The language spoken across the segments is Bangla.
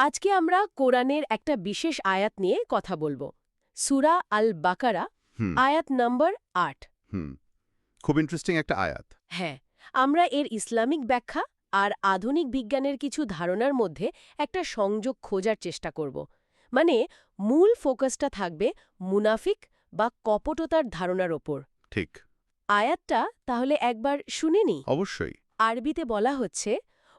আজকে আমরা কোরআনের একটা বিশেষ আয়াত নিয়ে কথা বলব। সুরা আল বাকারা আয়াত নম্বর আট। খুব ইন্টারেস্টিং একটা আয়াত। হ্যাঁ আমরা এর ইসলামিক ব্যাখ্যা আর আধুনিক বিজ্ঞানের কিছু ধারণার মধ্যে একটা সংযোগ খোঁজার চেষ্টা করব। মানে মূল ফোকাসটা থাকবে মুনাফিক বা কপটতার ধারণার ওপর। ঠিক। আয়াতটা তাহলে একবার শুনে নি অবশ্যই। আরবিতে বলা হচ্ছে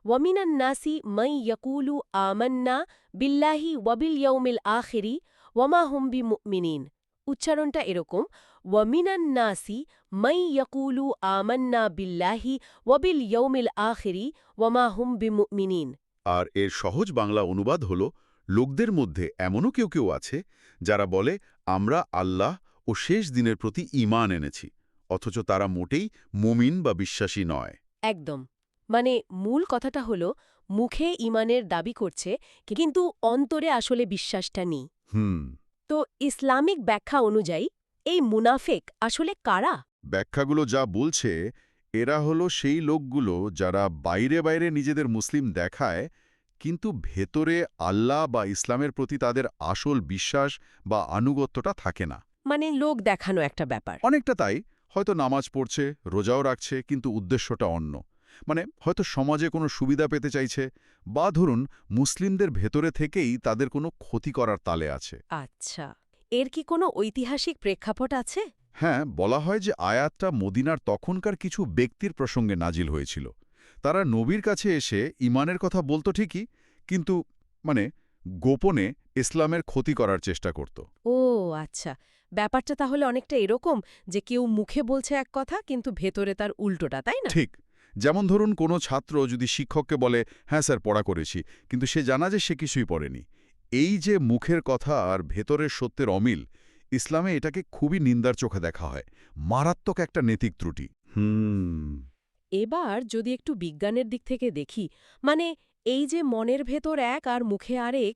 ওয়ামিনান নাসি মাই ইয়াকুলু আমান্না বিল্লাহি ওয়াবিল ইয়ৌমিল আখিরি ওয়ামা হুম বি মুমিনিন উচ্চারণটা এরকম ওয়ামিনান নাসি মাই ইয়াকুলু আমান্না বিল্লাহি ওয়াবিল ইয়ৌমিল আখিরি ওয়ামা হুম বি মুমিনিন আর এর সহজ বাংলা অনুবাদ হল লোকদের মধ্যে এমনও কেউ কেউ আছে যারা বলে আমরা আল্লাহ ও শেষ দিনের প্রতি ঈমান এনেছি অথচ তারা মোটেই মুমিন বা বিশ্বাসী নয়। একদম। মানে মূল কথাটা হলো মুখে ইমানের দাবি করছে কিন্তু অন্তরে আসলে বিশ্বাসটা নেই। হুম। তো ইসলামিক ব্যাখ্যা অনুযায়ী এই মুনাফেক আসলে কারা? ব্যাখ্যাগুলো যা বলছে এরা হলো সেই লোকগুলো যারা বাইরে বাইরে নিজেদের মুসলিম দেখায় কিন্তু ভেতরে আল্লাহ বা ইসলামের প্রতি তাদের আসল বিশ্বাস বা আনুগত্যটা থাকে না। মানে লোক দেখানো একটা ব্যাপার। অনেকটা তাই হয়তো নামাজ পড়ছে রোজাও রাখছে কিন্তু উদ্দেশ্যটা অন্য। মানে হয়তো সমাজে কোনো সুবিধা পেতে চাইছে বা ধরুন মুসলিমদের ভেতরে থেকেই তাদের কোনো ক্ষতি করার তালে আছে। আচ্ছা এর কি কোনো ঐতিহাসিক প্রেক্ষাপট আছে? হ্যাঁ বলা হয় যে আয়াতটা মদিনার তখনকার কিছু ব্যক্তির প্রসঙ্গে নাজিল হয়েছিল। তারা নবীর কাছে এসে ইমানের কথা বলতো ঠিকই কিন্তু মানে গোপনে ইসলামের ক্ষতি করার চেষ্টা করত। ও আচ্ছা ব্যাপারটা তাহলে অনেকটা এরকম যে কেউ মুখে বলছে এক কথা কিন্তু ভেতরে তার উল্টোটা তাই না? ঠিক যেমন ধরুন কোনো ছাত্র যদি শিক্ষককে বলে হ্যাঁ স্যার পড়া করেছি। কিন্তু সে জানা যে সে কিছুই পড়েনি। এই যে মুখের কথা আর ভেতরের সত্যের অমিল ইসলামে এটাকে খুবই নিন্দার চোখে দেখা হয়। মারাত্মক একটা নৈতিক ত্রুটি। হুম। এবার যদি একটু বিজ্ঞানের দিক থেকে দেখি মানে এই যে মনের ভেতর এক আর মুখে আরেক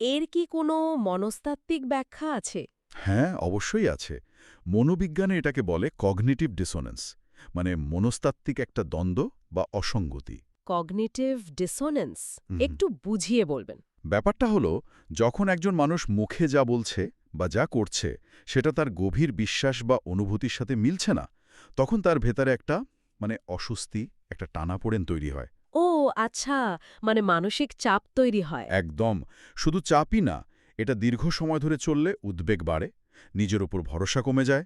এর কি কোনো মনস্তাত্ত্বিক ব্যাখ্যা আছে? হ্যাঁ অবশ্যই আছে। মনোবিজ্ঞানে এটাকে বলে কগনিটিভ ডিসোনেন্স মানে মনস্তাত্ত্বিক একটা দ্বন্দ্ব বা অসঙ্গতি। কগনিটিভ ডিসোনেন্স একটু বুঝিয়ে বলবেন। ব্যাপারটা হলো যখন একজন মানুষ মুখে যা বলছে বা যা করছে সেটা তার গভীর বিশ্বাস বা অনুভূতির সাথে মিলছে না তখন তার ভেতরে একটা মানে অস্বস্তি একটা টানাপোড়েন তৈরি হয়। ও আচ্ছা মানে মানসিক চাপ তৈরি হয়। একদম শুধু চাপই না এটা দীর্ঘ সময় ধরে চললে উদ্বেগ বাড়ে নিজের ওপর ভরসা কমে যায়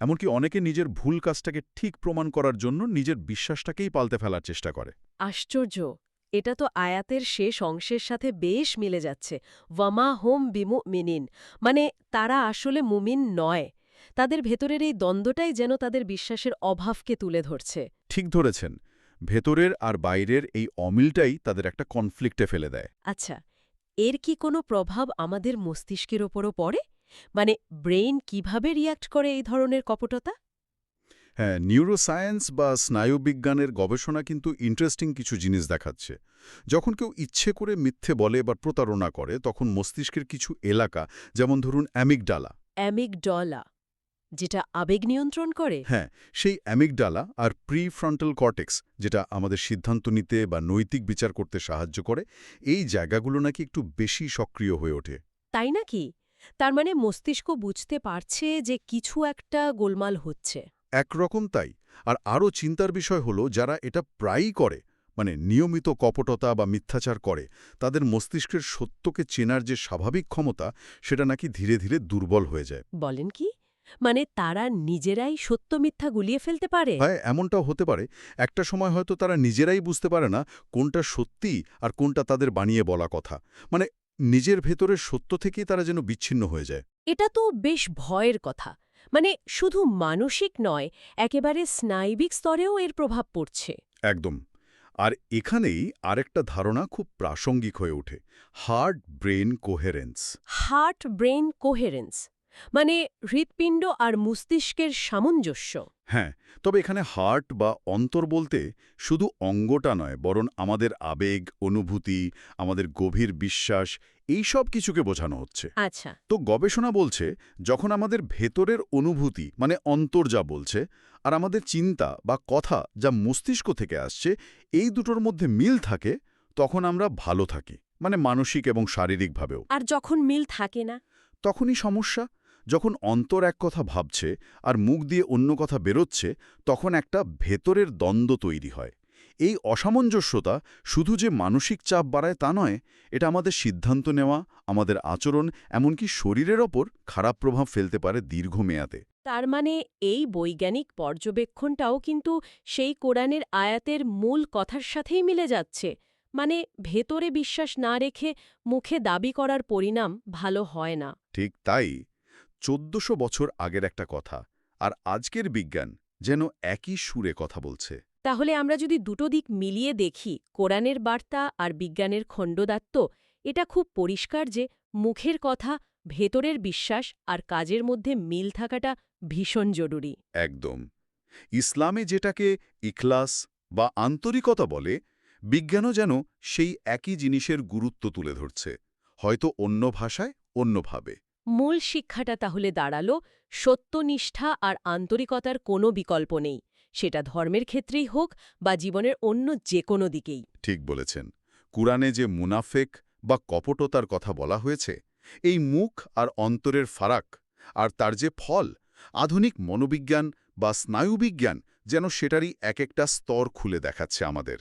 এমনকি অনেকে নিজের ভুল কাজটাকে ঠিক প্রমাণ করার জন্য নিজের বিশ্বাসটাকেই পাল্টে ফেলার চেষ্টা করে। আশ্চর্য! এটা তো আয়াতের শেষ অংশের সাথে বেশ মিলে যাচ্ছে। ওয়ামা হোম বিমু মিনিন মানে তারা আসলে মুমিন নয়। তাদের ভেতরের এই দ্বন্দ্বটাই যেন তাদের বিশ্বাসের অভাবকে তুলে ধরছে। ঠিক ধরেছেন। ভেতরের আর বাইরের এই অমিলটাই তাদের একটা কনফ্লিক্টে ফেলে দেয়। আচ্ছা এর কি কোনো প্রভাব আমাদের মস্তিষ্কের ওপরও পড়ে? মানে ব্রেইন কীভাবে রিয়্যাক্ট করে এই ধরনের কপটতা? হ্যাঁ নিউরোসায়েন্স বা স্নায়ুবিজ্ঞানের গবেষণা কিন্তু ইন্টারেস্টিং কিছু জিনিস দেখাচ্ছে। যখন কেউ ইচ্ছে করে মিথ্যে বলে বা প্রতারণা করে তখন মস্তিষ্কের কিছু এলাকা যেমন ধরুন অ্যামিকডালা অ্যামিগডলা যেটা আবেগ নিয়ন্ত্রণ করে? হ্যাঁ সেই অ্যামিকডালা আর প্রি ফ্রন্টাল কর্টেক্স যেটা আমাদের সিদ্ধান্ত নিতে বা নৈতিক বিচার করতে সাহায্য করে এই জায়গাগুলো নাকি একটু বেশি সক্রিয় হয়ে ওঠে। তাই নাকি? তার মানে মস্তিষ্ক বুঝতে পারছে যে কিছু একটা গোলমাল হচ্ছে। একরকম তাই। আর আরও চিন্তার বিষয় হলো যারা এটা প্রায়ই করে মানে নিয়মিত কপটতা বা মিথ্যাচার করে তাদের মস্তিষ্কের সত্যকে চেনার যে স্বাভাবিক ক্ষমতা সেটা নাকি ধীরে ধীরে দুর্বল হয়ে যায়। বলেন কি? মানে তারা নিজেরাই সত্য মিথ্যা গুলিয়ে ফেলতে পারে? হয় এমনটাও হতে পারে। একটা সময় হয়তো তারা নিজেরাই বুঝতে পারে না কোনটা সত্যি আর কোনটা তাদের বানিয়ে বলা কথা। মানে নিজের ভেতরের সত্য থেকেই তারা যেন বিচ্ছিন্ন হয়ে যায়। এটা তো বেশ ভয়ের কথা। মানে শুধু মানসিক নয় একেবারে স্নায়বিক স্তরেও এর প্রভাব পড়ছে। একদম। আর এখানেই আরেকটা ধারণা খুব প্রাসঙ্গিক হয়ে ওঠে heart brain coherence. Heart brain coherence. মানে হৃৎপিণ্ড আর মস্তিষ্কের সামঞ্জস্য। হ্যাঁ তবে এখানে হার্ট বা অন্তর বলতে শুধু অঙ্গটা নয় বরং আমাদের আবেগ অনুভূতি আমাদের গভীর বিশ্বাস এই সব কিছুকে বোঝানো হচ্ছে। আচ্ছা। তো গবেষণা বলছে যখন আমাদের ভেতরের অনুভূতি মানে অন্তর যা বলছে আর আমাদের চিন্তা বা কথা যা মস্তিষ্ক থেকে আসছে এই দুটোর মধ্যে মিল থাকে তখন আমরা ভালো থাকি মানে মানসিক এবং শারীরিকভাবেও। আর যখন মিল থাকে না? তখনই সমস্যা যখন অন্তর এক কথা ভাবছে আর মুখ দিয়ে অন্য কথা বেরোচ্ছে তখন একটা ভেতরের দ্বন্দ্ব তৈরি হয়। এই অসামঞ্জস্যতা শুধু যে মানসিক চাপ বাড়ায় তা নয় এটা আমাদের সিদ্ধান্ত নেওয়া আমাদের আচরণ এমনকি শরীরের ওপর খারাপ প্রভাব ফেলতে পারে দীর্ঘমেয়াদে। তার মানে এই বৈজ্ঞানিক পর্যবেক্ষণটাও কিন্তু সেই কোরআনের আয়াতের মূল কথার সাথেই মিলে যাচ্ছে। মানে ভেতরে বিশ্বাস না রেখে মুখে দাবি করার পরিণাম ভালো হয় না। ঠিক তাই। চোদ্দশো বছর আগের একটা কথা আর আজকের বিজ্ঞান যেন একই সুরে কথা বলছে। তাহলে আমরা যদি দুটো দিক মিলিয়ে দেখি কোরআনের বার্তা আর বিজ্ঞানের খণ্ডদাত্ত এটা খুব পরিষ্কার যে মুখের কথা ভেতরের বিশ্বাস আর কাজের মধ্যে মিল থাকাটা ভীষণ জরুরি। একদম। ইসলামে যেটাকে ইখলাস বা আন্তরিকতা বলে বিজ্ঞানও যেন সেই একই জিনিসের গুরুত্ব তুলে ধরছে হয়তো অন্য ভাষায় অন্যভাবে। মূল শিক্ষাটা তাহলে দাঁড়াল সত্যনিষ্ঠা আর আন্তরিকতার কোনো বিকল্প নেই। সেটা ধর্মের ক্ষেত্রেই হোক বা জীবনের অন্য যে কোনো দিকেই। ঠিক বলেছেন। কুরআনে যে মুনাফেক বা কপটতার কথা বলা হয়েছে, এই মুখ আর অন্তরের ফারাক আর তার যে ফল, আধুনিক মনোবিজ্ঞান বা স্নায়ুবিজ্ঞান যেন সেটারই এক একটা স্তর খুলে দেখাচ্ছে আমাদের।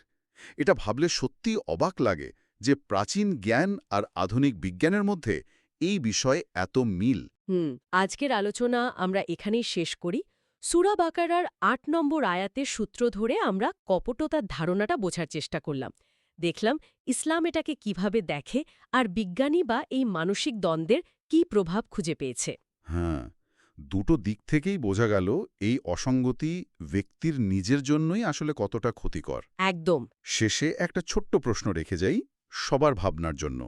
এটা ভাবলে সত্যি অবাক লাগে যে প্রাচীন জ্ঞান আর আধুনিক বিজ্ঞানের মধ্যে এই বিষয়ে এত মিল। হুম আজকের আলোচনা আমরা এখানেই শেষ করি। সুরা বাকারার আট নম্বর আয়াতের সূত্র ধরে আমরা কপটতার ধারণাটা বোঝার চেষ্টা করলাম। দেখলাম ইসলাম এটাকে কীভাবে দেখে আর বিজ্ঞানী বা এই মানসিক দ্বন্দ্বের কি প্রভাব খুঁজে পেয়েছে। হ্যাঁ দুটো দিক থেকেই বোঝা গেল এই অসঙ্গতি ব্যক্তির নিজের জন্যই আসলে কতটা ক্ষতিকর। একদম। শেষে একটা ছোট্ট প্রশ্ন রেখে যাই সবার ভাবনার জন্য।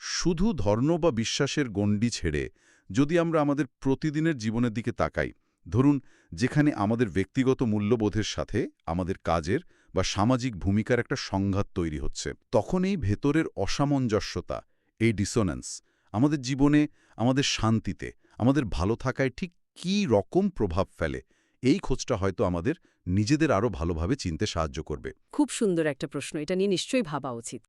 শুধু ধর্ম বা বিশ্বাসের গণ্ডি ছেড়ে যদি আমরা আমাদের প্রতিদিনের জীবনের দিকে তাকাই, ধরুন যেখানে আমাদের ব্যক্তিগত মূল্যবোধের সাথে আমাদের কাজের বা সামাজিক ভূমিকার একটা সংঘাত তৈরি হচ্ছে, তখন এই ভেতরের অসামঞ্জস্যতা, এই ডিসোন্যান্স আমাদের জীবনে, আমাদের শান্তিতে, আমাদের ভালো থাকায় ঠিক কি রকম প্রভাব ফেলে, এই খোঁজটা হয়তো আমাদের নিজেদের আরও ভালোভাবে চিনতে সাহায্য করবে। খুব সুন্দর একটা প্রশ্ন, এটা নিয়ে নিশ্চয়ই ভাবা উচিত।